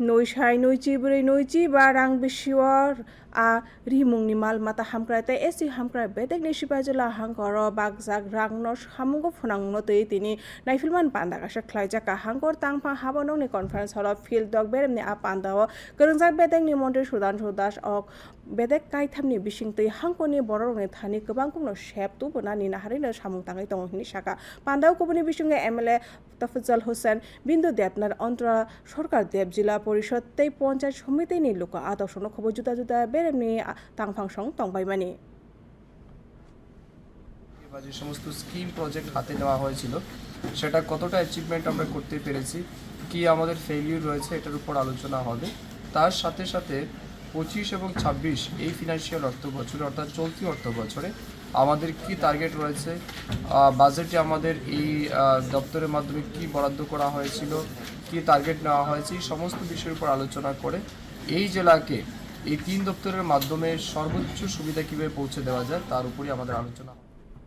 Noi sai noi chi bri noi chi ba rang bisiwar a rimungni mal mata hamkrai te esi hamkrai bedek ni sipajula hangkoro bagjak rang no hamungo phunang no tei tini naifilman panda kasa khlaijak ka hangkor tangpha habanong ni conference hall field dog berem ni a panda o grongjak bedek ni mantri sudanshu das ok bedek kaithamni bisingtui hangkoni borok ni thani kwbang তফজল Hossain, বিন্দু দেবনার অন্তরা সরকার দেব, জেলা পরিষদ তৈ পঞ্চায়েত সমিতি নি লোক আদর্শন খবর জুতা জুতা বেরেমনি, তাংফাং সং, তংবাইমানি। বা যে সমস্ত স্কিম প্রজেক্ট হাতে নেওয়া হয়েছিল, সেটা কতটা অ্যাচিভমেন্ট আমরা করতে পেরেছি, কি আমাদের ফেলিউর রয়েছে, এটার উপর আলোচনা হবে। তার সাথে সাথে পঁচিশ এবং ছাব্বিশ এই ফিনান্সিয়াল অর্থ বছরে অর্থাৎ চলতি অর্থ বছরে আমাদের কি টার্গেট রয়েছে বাজেটে আমাদের এই দপ্তরের মাধ্যমে কি বরাদ্দ করা হয়েছিল, কি টার্গেট নেওয়া হয়েছে, এই সমস্ত বিষয়ের উপর আলোচনা করে এই জেলাকে, এই তিন দপ্তরের মাধ্যমে সর্বোচ্চ সুবিধা কীভাবে পৌঁছে দেওয়া যায়, তার উপরই আমাদের আলোচনা